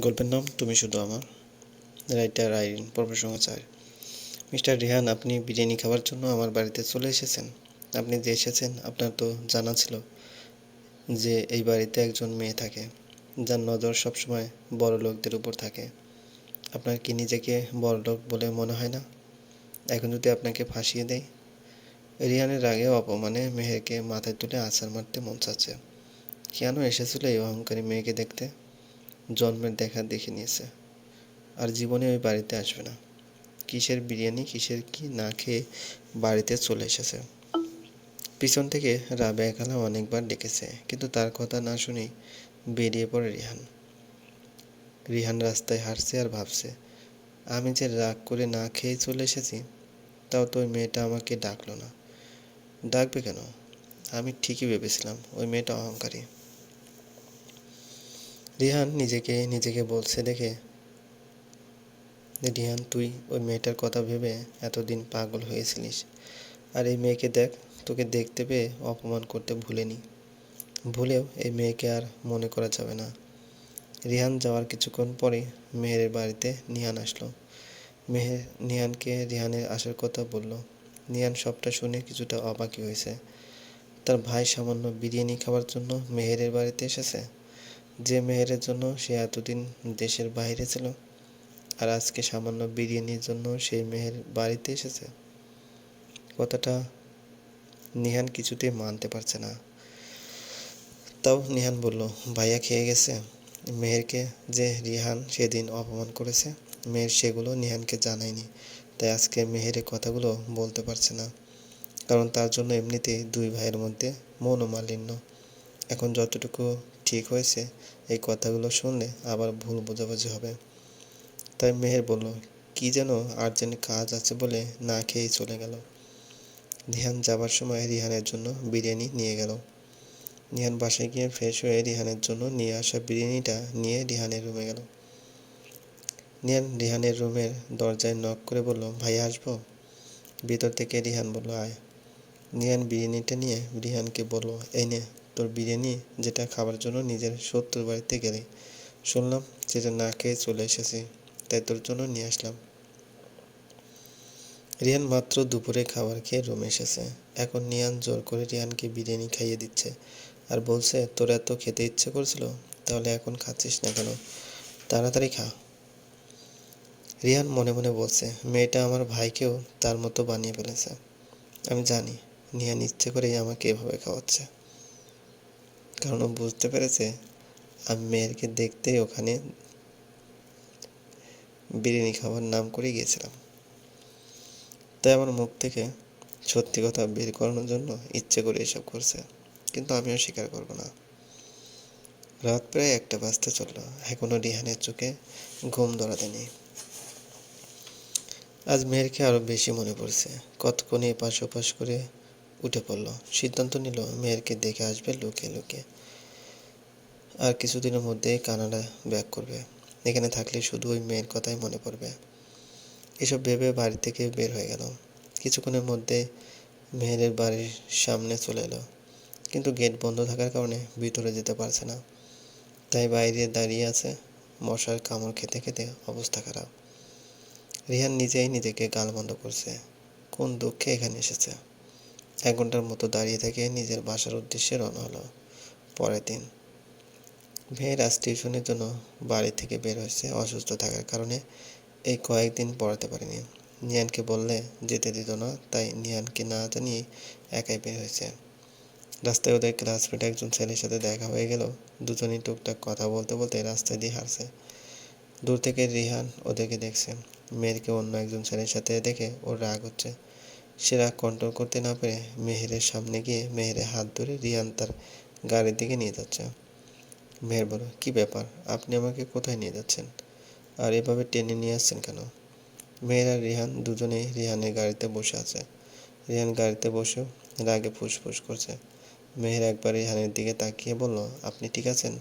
গল্পের নাম তুমি শুধু আমার। রাইটার আইরিন পর্ব চার মিস্টার রিহান, আপনি বিরিয়ানি খাওয়ার জন্য আমার বাড়িতে চলে এসেছেন। আপনি যে এসেছেন, আপনার তো জানা ছিল যে এই বাড়িতে একজন মেয়ে থাকে, যার নজর সবসময় বড় লোকদের উপর থাকে। আপনার কি নিজেকে বড় লোক বলে মনে হয় না? এখন যদি আপনাকে ফাঁসিয়ে দেয় রিহানের রাগে অপমানে মেহেরকে মাথায় তুলে আছাড় মারতে মন চাচ্ছে। কেন এসেছিল এই অহংকারী মেয়েকে দেখতে? জন্মের দেখা দেখে নিয়েছে। আর জীবনে ওই বাড়িতে আসবে না। কিসের বিরিয়ানি, কিসের কি না খেয়ে বাড়িতে চলে এসেছে। পিছন থেকে রাবেয়া খালা অনেকবার ডেকেছে, কিন্তু তার কথা না শুনেই বেরিয়ে পড়ে রিহান। রিহান রাস্তায় হাঁটছে আর ভাবছে, আমি যে রাগ করে না খেয়ে চলে এসেছি, তাও তো ওই মেয়েটা আমাকে ডাকলো না। ডাকবে কেন? আমি ঠিকই ভেবেছিলাম, ওই মেয়েটা অহংকারী। রিহান নিজেকে নিজেকে বলছে দেখে। রিহান, তুই ওই মেয়েটার কথা ভেবে এতদিন পাগল হয়েছিলিস। আর এই মেয়েকে দেখ, তোকে দেখতে পেয়ে অপমান করতে ভুলেনি। ভুলেও এই মেয়েকে আর মনে করা যাবে না। রিহান যাওয়ার কিছুক্ষণ পরে মেহেরের বাড়িতে নিহান আসলো। মেহের, নিহানকে রিহানের আসার কথা বলল। নিহান সবটা শুনে কিছুটা অবাকই হয়েছে। তার ভাই সামান্য বিরিয়ানি খাওয়ার জন্য মেহেরের বাড়িতে এসেছে। যে মেহেরের জন্য সে এতদিন দেশের বাইরে ছিল আর আজকে সামান্য বিরিয়ানির জন্য সেই মেহের বাড়িতে এসেছে। কথাটা নিহান কিছুতেই মানতে পারছে না। তাও নিহান বলল, ভাইয়া খেয়ে গেছে? মেহেরকে যে রিহান সেদিন অপমান করেছে, মেহের সেগুলো নিহানকে জানায়নি। তাই আজকে মেহেরের কথাগুলো বলতে পারছে না। কারণ তার জন্য এমনিতেই দুই ভাইয়ের মধ্যে মনোমালিন্য। এখন যতটুকু ঠিক হয়েছে, এই কথাগুলো শুনলে আবার ভুল বোঝাবুঝি হবে। তাই মেহের বলল, কি যেন আর্জেন্ট কাজ আছে বলে না খেয়েই চলে গেল। রিহান যাবার সময় রিহানের জন্য বিরিয়ানি নিয়ে গেল। রিহান বাসায় গিয়ে ফ্রেশ হয়ে রিহানের জন্য নিয়ে আসা বিরিয়ানিটা নিয়ে রিহানের রুমে গেল। নিহান রিহানের রুমের দরজায় নক করে বলল, ভাই, আসব? ভিতর থেকে রিহান বলল, আয়। নিহান বিরিয়ানিটা নিয়ে রিহানকে বলল, এই নে। তোর বিরিয়ানি, যেটা খাবার জন্য নিজের শত্রুর বাড়িতে গেলে। শুনলাম যেটা না খেয়ে চলে এসেছি, তাই তোর জন্য নিয়ে আসলাম। রিয়ান মাত্র দুপুরে খাবার খেয়ে রুমে এসেছে। এখন নিয়ান জোর করে রিয়ানকে বিরিয়ানি খাইয়ে দিচ্ছে আর বলছে, তোর এত খেতে ইচ্ছে করছিল, তাহলে এখন খাচ্ছিস না কেন? তাড়াতাড়ি খা। রিয়ান মনে মনে বলছে, মেয়েটা আমার ভাইকেও তার মতো বানিয়ে ফেলেছে। আমি জানি, নিয়ান ইচ্ছে করেই আমাকে এভাবে খাওয়াচ্ছে। কারণ ও বুঝতে পেরেছে আমি মেয়েরকে দেখতেই ওখানে বিরিয়ানি খাবার নাম করে গিয়েছিলাম। তাই আমার মুখ থেকে সত্যি কথা বের করানোর জন্য ইচ্ছে করে এসব করছে, কিন্তু আমিও স্বীকার করব না। রাত প্রায় একটা বাজতে চলল, এখনও রিহানের চোখে ঘুম ধরাতে নেই আজ মেয়েরকে আরও বেশি মনে পড়ছে, কতক্ষণে এপাশ ওপাশ করে উঠে পড়ল। সিদ্ধান্ত নিল মেয়েরকে দেখে আসবে লুকে লুকে। আর কিছুদিনের মধ্যেই কানাডা ব্যাক করবে। এখানে থাকলে শুধু ওই মেয়ের কথাই মনে পড়বে। এসব ভেবে বাড়ি থেকে বের হয়ে গেল। কিছুক্ষণের মধ্যে মেহেরের বাড়ির সামনে চলে এলো। কিন্তু গেট বন্ধ থাকার কারণে ভিতরে যেতে পারছে না। তাই বাইরে দাঁড়িয়ে আছে মশার কামড় খেতে খেতে অবস্থা খারাপ। রিহান নিজেই নিজেকে গাল বন্ধ করছে। কোন দুঃখে এখানে এসেছে? এক ঘণ্টার মতো দাঁড়িয়ে থেকে নিজের বাসার উদ্দেশ্যে রওনা হলো। পরের দিন মেয়ের টিউশনের জন্য বাড়ি থেকে বের হয়েছে, অসুস্থ থাকার কারণে এই কয়েকদিন পড়াতে পারেনি। নিয়ানকে বললে যেতে দিত না, তাই নিয়ানকে না জানিয়ে একাই বের হয়েছে। রাস্তায় ওদের ক্লাসমেট একজন ছেলের সাথে দেখা হয়ে গেল। দুজনেই টুকটাক কথা বলতে বলতে রাস্তায় দিয়ে হারছে দূর থেকে রিহান ওদেরকে দেখছে। মেয়েরকে অন্য একজন ছেলের সাথে দেখে ওর রাগ হচ্ছে। সে রাগ কন্ট্রোল করতে না পেরে মেহেরের সামনে গিয়ে মেহেরের হাত ধরে রিহান তার গাড়ির দিকে নিয়ে যাচ্ছে। মেহের বলো কী ব্যাপার? আপনি আমাকে কোথায় নিয়ে যাচ্ছেন? আর এভাবে টেনে নিয়ে আসছেন কেন? মেয়ের আর রিহান দুজনেই রিহানের গাড়িতে বসে আছে। রিহান গাড়িতে বসেও রাগে ফুসফুস করছে। মেহের একবার রিহানের দিকে তাকিয়ে বলল, আপনি ঠিক আছেন?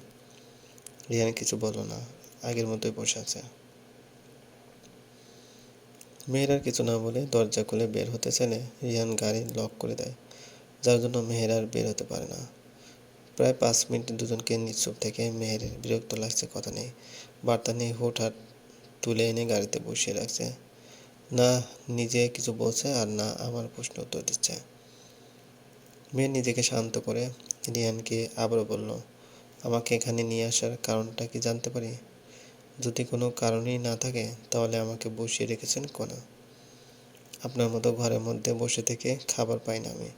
রিহান কিছু বলল না, আগের মতোই বসে আছে। মেহের আর কিছু না বলে দরজা খুলে বের হতে চাইলে রিহান গাড়ি লক করে দেয়, যার জন্য মেহের আর বের হতে পারে না। প্রায় পাঁচ মিনিট দুজনকে নিশ্চুপ থেকে মেহের বিরক্ত লাগছে কথা নেই বার্তা নিয়ে হুটহাট তুলে এনে গাড়িতে বসিয়ে রাখছে। না, নিজে কিছু বলছে আর না আমার প্রশ্ন উত্তর দিচ্ছে। মেয়ে নিজেকে শান্ত করে রিয়ানকে আবারও বলল, আমাকে এখানে নিয়ে আসার কারণটা কি জানতে পারি? যদি কোনো কারণই না থাকে, তাহলে আমাকে বসিয়ে রেখেছেন কোনা। আপনার মতো ঘরের মধ্যে বসে থেকে খাবার পাই না আমি।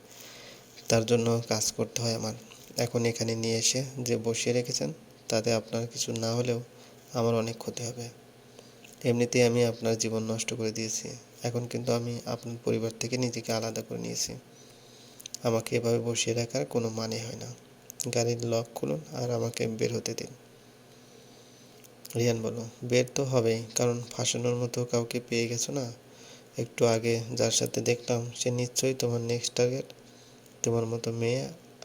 তার জন্য কাজ করতে হয় আমার। এখন এখানে নিয়ে এসে যে বসিয়ে রেখেছেন, তাতে আপনার কিছু না হলেও আমার অনেক ক্ষতি হবে। এমনিতেই আমি আপনার জীবন নষ্ট করে দিয়েছি। এখন কিন্তু আমি আপনার পরিবার থেকে নিজেকে আলাদা করে নিয়েছি। আমাকে এভাবে বসিয়ে রাখার কোনো মানে হয় না। গাড়ির লক খুলুন আর আমাকে বের হতে দিন। রিয়ান বলল বের তো হবেই, কারণ ফাঁসানোর মতো কাউকে পেয়ে গেছো না? একটু আগে যার সাথে দেখলাম, সে নিশ্চয়ই তোমার নেক্সট টার্গেট তোমার মতো মেয়ে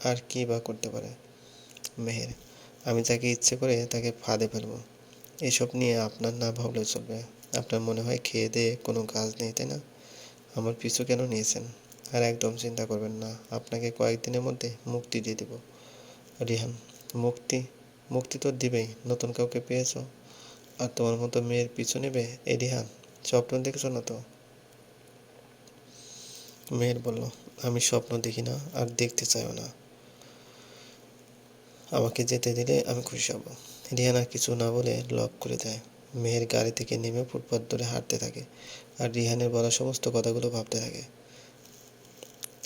আর কি বা করতে পারে? মেহের, আমি যাকে ইচ্ছে করে তাকে ফাঁদে ফেলব। এসব নিয়ে আপনার না ভাবলেও চলবে। আপনার মনে হয় খেয়ে দিয়ে কোনো কাজ নেই, তাই না? আমার পিছু কেন নিয়েছেন? আর একদম চিন্তা করবেন না, আপনাকে কয়েকদিনের মধ্যে মুক্তি দিয়ে দেব। রিহান মুক্তি মুক্তি তো দিবেই, নতুন কাউকে পেয়েছ? আর তোমার মতো মেয়ের পিছু নেবে? এই রিহান স্বপ্ন দেখছ না তো? মেয়ের বলল, আমি স্বপ্ন দেখি না আর দেখতে চাইও না। আমাকে যেতে দিলে আমি খুশি হব। রিহান আর কিছু না বলে লক করে দেয়। মেয়ের গাড়ি থেকে নেমে ফুটপাত ধরে হাঁটতে থাকে আর রিহানের বলা সমস্ত কথাগুলো ভাবতে থাকে।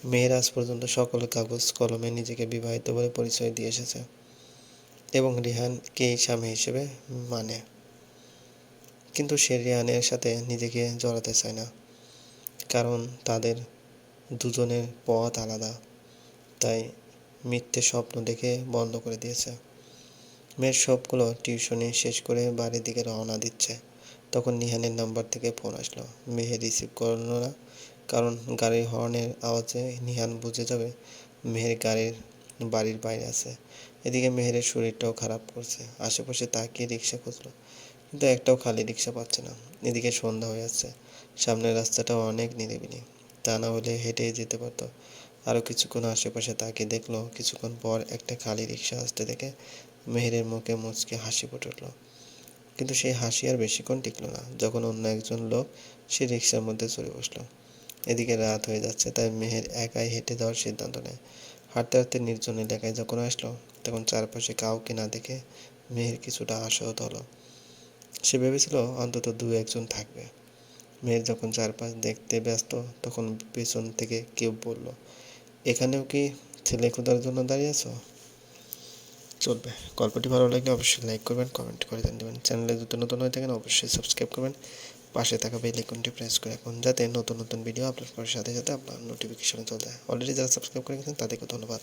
মেয়ের আজ পর্যন্ত সকল কাগজ, কলমে নিজেকে বিবাহিত বলে পরিচয় দিয়ে এসেছে এবং রিহানকেই স্বামী হিসেবে মানে। কিন্তু সে রিহানের সাথে নিজেকে জড়াতে চায় না। কারণ তাদের দুজনের পথ আলাদা। তাই মিথ্যে স্বপ্ন দেখে বন্ধ করে দিয়েছে। মেয়ের সবগুলো টিউশনি শেষ করে বাড়ির দিকে রওনা দিচ্ছে। তখন নিহানের নাম্বার থেকে ফোন আসলো। মেহে রিসিভ করল না। কারণ গাড়ির হর্নের আওয়াজে নিহান বুঝে যাবে মেহের গাড়ির বাড়ির বাইরে আছে। এদিকে মেহেরের শরীরটাও খারাপ করছে। আশেপাশে তাকিয়ে রিক্সা খুঁজলো। কিন্তু একটাও খালি রিক্সা পাচ্ছে না। এদিকে সন্ধ্যা হয়ে যাচ্ছে। সামনের রাস্তাটাও অনেক নিরিবিলি। তা না হলে হেঁটেই যেতে পারতো। আরও কিছুক্ষণ আশেপাশে তাকিয়ে দেখল, কিছুক্ষণ পর একটা খালি রিক্সা আসতে দেখে মেহেরের মুখে মুচকে হাসি ফুটে উঠল। কিন্তু সেই হাসি আর বেশিক্ষণ টিকলো না। যখন অন্য একজন লোক সে রিক্সার মধ্যে চড়ে বসল। এদিকে রাত হয়ে যাচ্ছে, তাই মেহের একাই হেঁটে দেওয়ার সিদ্ধান্ত নেয়। হাঁটতে হাঁটতে নির্জন এলাকায় যখন আসলো, তখন চারপাশে কাউকে না দেখে মেহের কিছুটা আশাহত হলো। সে ভেবেছিল অন্তত দু একজন থাকবে। মেয়ের যখন চারপাশ দেখতে ব্যস্ত, তখন পেছন থেকে কেউ বলল, এখানেও কি ছেলে খোঁজার জন্য দাঁড়িয়ে আছো? চলবে। গল্পটি ভালো লাগলে অবশ্যই লাইক করবেন কমেন্ট করে দেবেন। চ্যানেলে যদি নতুন হয়ে থাকেন, অবশ্যই সাবস্ক্রাইব করবেন। পাশে থাকা বেল আইকনটি প্রেস করে রাখুন, যাতে নতুন নতুন ভিডিও আপলোড করার সাথে সাথে আপনার নোটিফিকেশনে চলে যায়। অলরেডি যারা সাবস্ক্রাইব করে গেছেন তাদেরকে ধন্যবাদ।